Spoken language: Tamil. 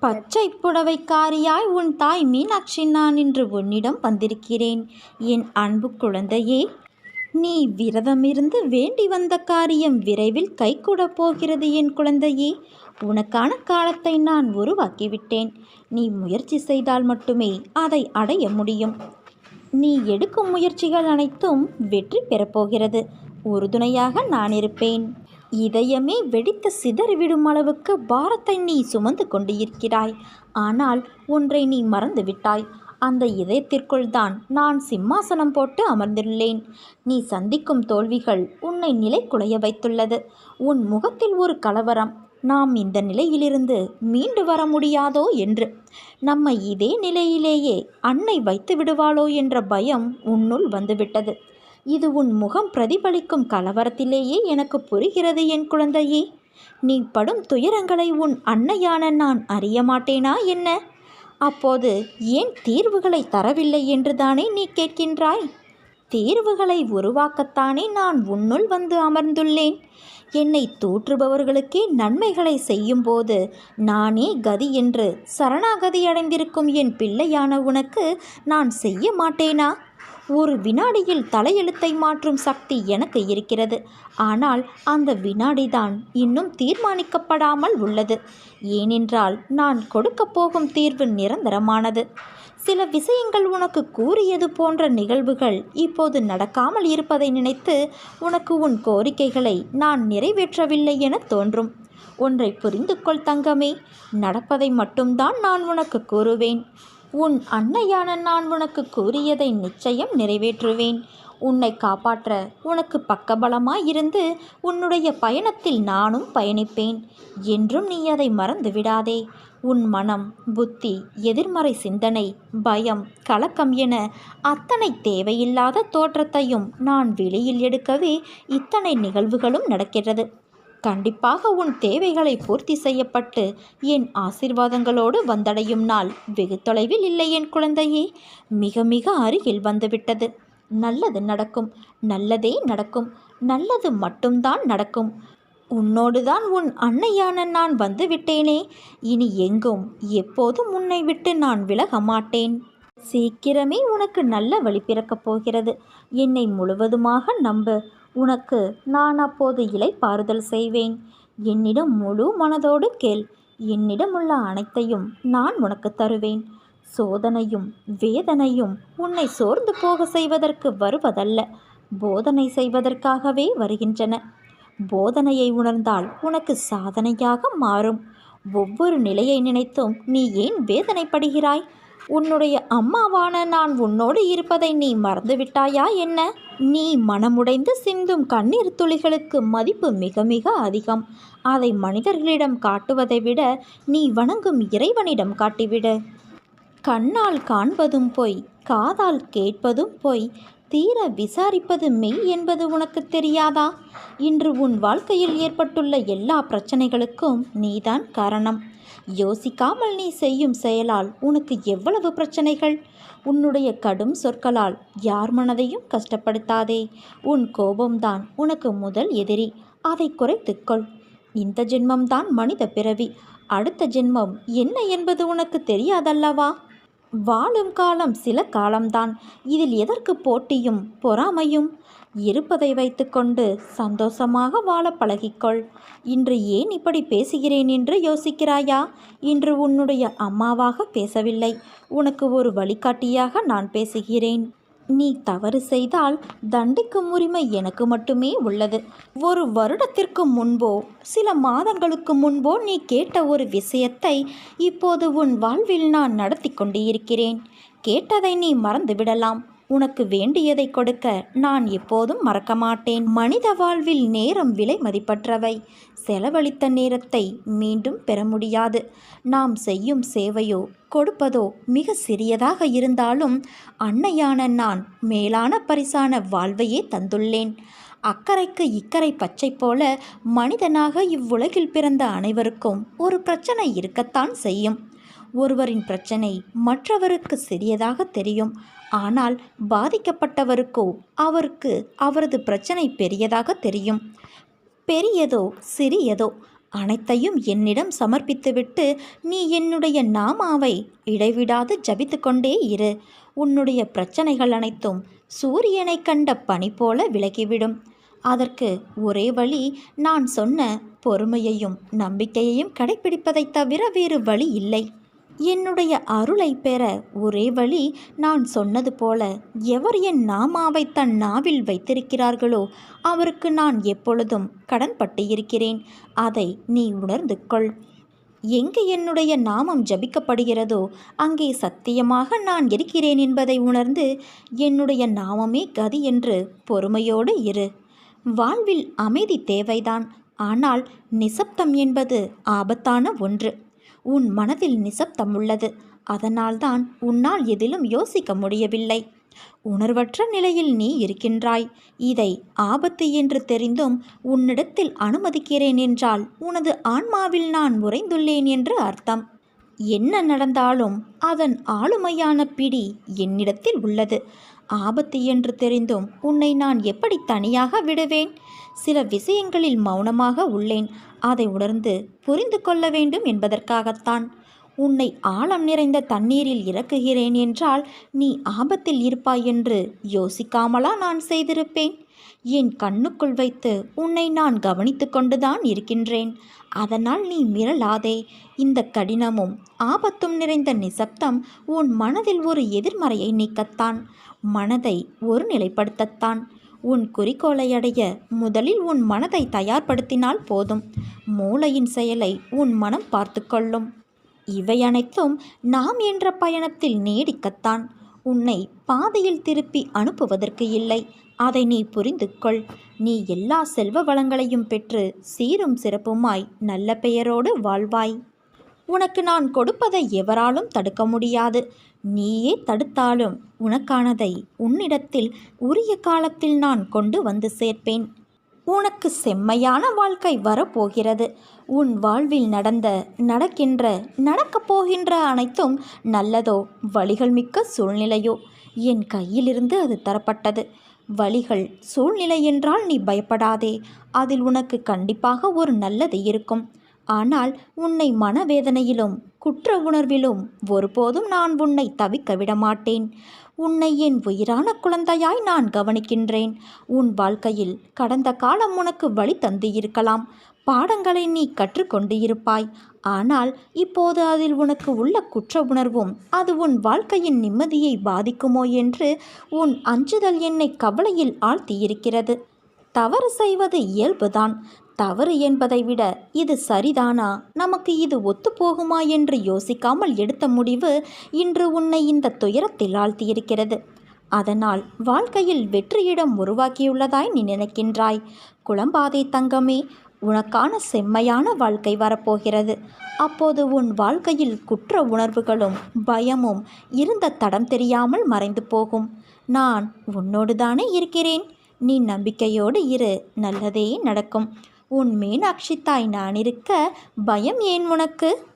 பச்சை புடவைக்காரியாய் உன் தாய் மீனாட்சி நான் இன்று உன்னிடம் வந்திருக்கிறேன். என் அன்பு குழந்தையே நீ விரதமிருந்து வேண்டி வந்த காரியம் விரைவில் கைகூட போகிறது என் குழந்தையே. உனக்கான காலத்தை நான் உருவாக்கிவிட்டேன். நீ முயற்சி செய்தால் மட்டுமே அதை அடைய முடியும். நீ எடுக்கும் முயற்சிகள் அனைத்தும் வெற்றி பெறப்போகிறது உறுதுணையாக நான் இருப்பேன். இதயமே வெடித்து சிதறிவிடும் அளவுக்கு பாரத்தை நீ சுமந்து கொண்டு இருக்கிறாய் ஆனால் ஒன்றை நீ மறந்துவிட்டாய். அந்த இதயத்திற்குள் தான் நான் சிம்மாசனம் போட்டு அமர்ந்துள்ளேன். நீ சந்திக்கும் தோல்விகள் உன்னை நிலை குலைய வைத்துள்ளது. உன் முகத்தில் ஒரு கலவரம். நாம் இந்த நிலையிலிருந்து மீண்டு வர முடியாதோ என்று. நம்மை இதே நிலையிலேயே அன்னை வைத்து விடுவாளோ என்ற பயம் உன்னுள் வந்துவிட்டது. இது உன் முகம் பிரதிபலிக்கும் கலவரத்திலேயே எனக்கு புரிகிறது என் குழந்தையே. நீ படும் துயரங்களை உன் அன்னையான நான் அறிய மாட்டேனா என்ன? அப்போது ஏன் தீர்வுகளை தரவில்லை என்றுதானே நீ கேட்கின்றாய்? தீர்வுகளை உருவாக்கத்தானே நான் உன்னுள் வந்து அமர்ந்துள்ளேன். என்னை தூற்றுபவர்களுக்கே நன்மைகளை செய்யும்போது நானே கதி என்று சரணாகதி அடைந்திருக்கும் என் பிள்ளையான உனக்கு நான் செய்ய மாட்டேனா? ஒரு வினாடியில் தலையெழுத்தை மாற்றும் சக்தி எனக்கு இருக்கிறது. ஆனால் அந்த வினாடிதான் இன்னும் தீர்மானிக்கப்படாமல் உள்ளது. ஏனென்றால் நான் கொடுக்கப் போகும் தீர்வு நிரந்தரமானது. சில விஷயங்கள் உனக்கு கூறியது போன்ற நிகழ்வுகள் இப்போது நடக்காமல் இருப்பதை நினைத்து உனக்கு உன் கோரிக்கைகளை நான் நிறைவேற்றவில்லை என தோன்றும். ஒன்றை புரிந்து கொள் தங்கமே. நடப்பதை மட்டும்தான் நான் உனக்கு கூறுவேன். உன் அன்னையான நான் உனக்கு கூறியதை நிச்சயம் நிறைவேற்றுவேன். உன்னை காப்பாற்ற உனக்கு பக்கபலமாய் இருந்து உன்னுடைய பயணத்தில் நானும் பயணிப்பேன். என்றும் நீ அதை மறந்து விடாதே. உன் மனம் புத்தி எதிர்மறை சிந்தனை பயம் கலக்கம் என அத்தனை தேவையில்லாத தோற்றத்தையும் நான் வெளியில் எடுக்கவே இத்தனை நிகழ்வுகளும் நடக்கிறது கண்டிப்பாக உன் தேவைகளை பூர்த்தி செய்யப்பட்டு என் ஆசிர்வாதங்களோடு வந்தடையும் நாள் வெகு தொலைவில் இல்லை என் குழந்தையே. மிக மிக அருகில் வந்துவிட்டது. நல்லது நடக்கும். நல்லதே நடக்கும். நல்லது மட்டும்தான் நடக்கும். உன்னோடுதான் உன் அன்னையான நான் வந்து விட்டேனே இனி எங்கும் எப்போதும் உன்னை விட்டு நான் விலக மாட்டேன். சீக்கிரமே உனக்கு நல்ல வழி பிறக்கப் போகிறது. என்னை முழுவதுமாக நம்பு. உனக்கு நான் அப்போது இலைப்பாறுதல் செய்வேன். என்னிடம் முழு மனதோடு கேள். என்னிடம் உள்ள அனைத்தையும் நான் உனக்கு தருவேன். சோதனையும் வேதனையும் உன்னை சோர்ந்து போக செய்வதற்கு வருவதல்ல. போதனை செய்வதற்காகவே வருகின்றன. போதனையை உணர்ந்தால் உனக்கு சாதனையாக மாறும். ஒவ்வொரு நிலையை நினைத்தும் நீ ஏன் வேதனைப்படுகிறாய்? உன்னுடைய அம்மாவான நான் உன்னோடு இருப்பதை நீ மறந்துவிட்டாயா என்ன? நீ மனமுடைந்து சிந்தும் கண்ணீர் துளிகளுக்கு மதிப்பு மிக மிக அதிகம். அதை மனிதர்களிடம் காட்டுவதை விட நீ வணங்கும் இறைவனிடம் காட்டிவிடு. கண்ணால் காண்பதும் பொய் காதால் கேட்பதும் பொய் தீர விசாரிப்பது மெய் என்பது உனக்கு தெரியாதா? இன்று உன் வாழ்க்கையில் ஏற்பட்டுள்ள எல்லா பிரச்சனைகளுக்கும் நீதான் காரணம். யோசிக்காமல் நீ செய்யும் செயலால் உனக்கு எவ்வளவு பிரச்சனைகள்? உன்னுடைய கடும் சொற்களால் யார் மனதையும் கஷ்டப்படுத்தாதே. உன் கோபம்தான் உனக்கு முதல் எதிரி. அதை குறைத்துக்கொள் இந்த ஜென்மம்தான் மனித பிறவி. அடுத்த ஜென்மம் என்ன என்பது உனக்கு தெரியாதல்லவா? வாழும் காலம் சில காலம்தான். இதில் எதற்கு போட்டியும் பொறாமையும்? இருப்பதை வைத்துக்கொண்டு சந்தோஷமாக வாழ பழகிக்கொள். இன்று ஏன் இப்படி பேசுகிறேன் என்று யோசிக்கிறாயா? இன்று உன்னுடைய அம்மாவாக பேசவில்லை. உனக்கு ஒரு வழிகாட்டியாக நான் பேசுகிறேன். நீ தவறு செய்தால் தண்டிக்கும் உரிமை எனக்கு மட்டுமே உள்ளது. ஒரு வருடத்திற்கு முன்போ சில மாதங்களுக்கு முன்போ நீ கேட்ட ஒரு விஷயத்தை இப்போது உன் வாழ்வில் நான் நடத்தி கொண்டு இருக்கிறேன் கேட்டதை நீ மறந்துவிடலாம். உனக்கு வேண்டியதை கொடுக்க நான் எப்போதும் மறக்க மாட்டேன் மனித வாழ்வில் நேரம் விலை மதிப்பற்றவை. செலவழித்த நேரத்தை மீண்டும் பெற முடியாது. நாம் செய்யும் சேவையோ கொடுப்பதோ மிக சிறியதாக இருந்தாலும் அன்னையான நான் மேலான பரிசான வாழ்வையே தந்துள்ளேன். அக்கறைக்கு இக்கரை பச்சை போல மனிதனாக இவ்வுலகில் பிறந்த அனைவருக்கும் ஒரு பிரச்சனை இருக்கத்தான் செய்யும். ஒருவரின் பிரச்சனை மற்றவருக்கு சிறியதாக தெரியும். ஆனால் பாதிக்கப்பட்டவருக்கோ அவருக்கு அவரது பிரச்சனை பெரியதாக தெரியும். பெரியதோ சிறியதோ அனைத்தையும் என்னிடம் சமர்ப்பித்துவிட்டு நீ என்னுடைய நாமாவை இடைவிடாது ஜபித்து கொண்டே இரு. உன்னுடைய பிரச்சனைகள் அனைத்தும் சூரியனை கண்ட பனி போல விலகிவிடும். அதற்கு ஒரே வழி நான் சொன்ன பொறுமையையும் நம்பிக்கையையும் கடைப்பிடிப்பதைத் தவிர வேறு வழி இல்லை. என்னுடைய அருளை பெற ஒரே வழி நான் சொன்னது போல எவர் என் நாமாவை தன் நாவில் வைத்திருக்கிறார்களோ அவருக்கு நான் எப்பொழுதும் கடன்பட்டு இருக்கிறேன். அதை நீ உணர்ந்து கொள். எங்கு என்னுடைய நாமம் ஜபிக்கப்படுகிறதோ அங்கே சத்தியமாக நான் இருக்கிறேன் என்பதை உணர்ந்து என்னுடைய நாமமே கதி என்று பொறுமையோடு இரு. வாழ்வில் அமைதி தேவைதான். ஆனால் நிசப்தம் என்பது ஆபத்தான ஒன்று. உன் மனதில் நிசப்தம் உள்ளது அதனால்தான் உன்னால் எதிலும் யோசிக்க முடியவில்லை. உணர்வற்ற நிலையில் நீ இருக்கின்றாய். இதை ஆபத்து என்று தெரிந்தும் உன்னிடத்தில் அனுமதிக்கிறேன் என்றால் உனது ஆன்மாவில் நான் உறைந்துள்ளேன் என்று அர்த்தம். என்ன நடந்தாலும் அதன் ஆளுமையான பிடி என்னிடத்தில் உள்ளது. ஆபத்து என்று தெரிந்தும் உன்னை நான் எப்படி தனியாக விடுவேன்? சில விஷயங்களில் மௌனமாக உள்ளேன். அதை உணர்ந்து புரிந்து கொள்ள வேண்டும் என்பதற்காகத்தான். உன்னை ஆழம் நிறைந்த தண்ணீரில் இறக்குகிறேன் என்றால் நீ ஆபத்தில் இருப்பாய் என்று யோசிக்காமலா நான் செய்திருப்பேன்? என் கண்ணுக்குள் வைத்து உன்னை நான் கவனித்து கொண்டுதான் இருக்கின்றேன். அதனால் நீ மிரளாதே. இந்த கடினமும் ஆபத்தும் நிறைந்த நிசப்தம் உன் மனதில் ஒரு எதிர்மறையை நீக்கத்தான். மனதை ஒரு நிலைப்படுத்தத்தான். உன் குறிக்கோளை அடைய முதலில் உன் மனதை தயார்படுத்தினால் போதும். மூளையின் செயலை உன் மனம் பார்த்து கொள்ளும். இவை அனைத்தும் நாம் என்ற பயணத்தில் நீடிக்கத்தான். உன்னை பாதையில் திருப்பி அனுப்புவதற்கு இல்லை. அதை நீ புரிந்து கொள் நீ எல்லா செல்வ வளங்களையும் பெற்று சீரும் சிறப்புமாய் நல்ல பெயரோடு வாழ்வாய். உனக்கு நான் கொடுப்பதை எவராலும் தடுக்க முடியாது. நீயே தடுத்தாலும் உனக்கானதை உன்னிடத்தில் உரிய காலத்தில் நான் கொண்டு வந்து சேர்ப்பேன். உனக்கு செம்மையான வாழ்க்கை வரப்போகிறது. உன் வாழ்வில் நடந்த நடக்கின்ற நடக்கப் போகின்ற அனைத்தும் நல்லதோ வழிகள் மிக்க சூழ்நிலையோ. என் கையிலிருந்து அது தரப்பட்டது. வழிகள் சூழ்நிலை என்றால் நீ பயப்படாதே. அதில் உனக்கு கண்டிப்பாக ஒரு நல்லது இருக்கும். ஆனால் உன்னை மனவேதனையிலும் குற்ற உணர்விலும் ஒருபோதும் நான் உன்னை தவிக்க விடமாட்டேன். உன்னை என் உயிரான குழந்தையாய் நான் கவனிக்கின்றேன். உன் வாழ்க்கையில் கடந்த காலம் உனக்கு வழி தந்து இருக்கலாம் பாடங்களை நீ கற்றுக்கொண்டு இருப்பாய் ஆனால் இப்போது அதில் உனக்கு உள்ள குற்ற உணர்வும் அது உன் வாழ்க்கையின் நிம்மதியை பாதிக்குமோ என்று உன் அஞ்சுதல் என்னை கவலையில் ஆழ்த்தியிருக்கிறது. தவறு செய்வது இயல்புதான். தவறு என்பதை விட இது சரிதானா? நமக்கு இது ஒத்துப்போகுமா என்று யோசிக்காமல் எடுத்த முடிவு இன்று உன்னை இந்த துயரத்தில் ஆழ்த்தியிருக்கிறது. அதனால் வாழ்க்கையில் வெற்றியிடம் உருவாக்கியுள்ளதாய் நீ நினைக்கின்றாய். குழம்பாதே தங்கமே உனக்கான செம்மையான வாழ்க்கை வரப்போகிறது. அப்போது உன் வாழ்க்கையில் குற்ற உணர்வுகளும் பயமும் இருந்த தடம் தெரியாமல் மறைந்து போகும். நான் உன்னோடு தானே இருக்கிறேன். நீ நம்பிக்கையோடு இரு நல்லதே நடக்கும். உன் மீனாட்சி தாய் நான் இருக்க பயம் ஏன் உனக்கு?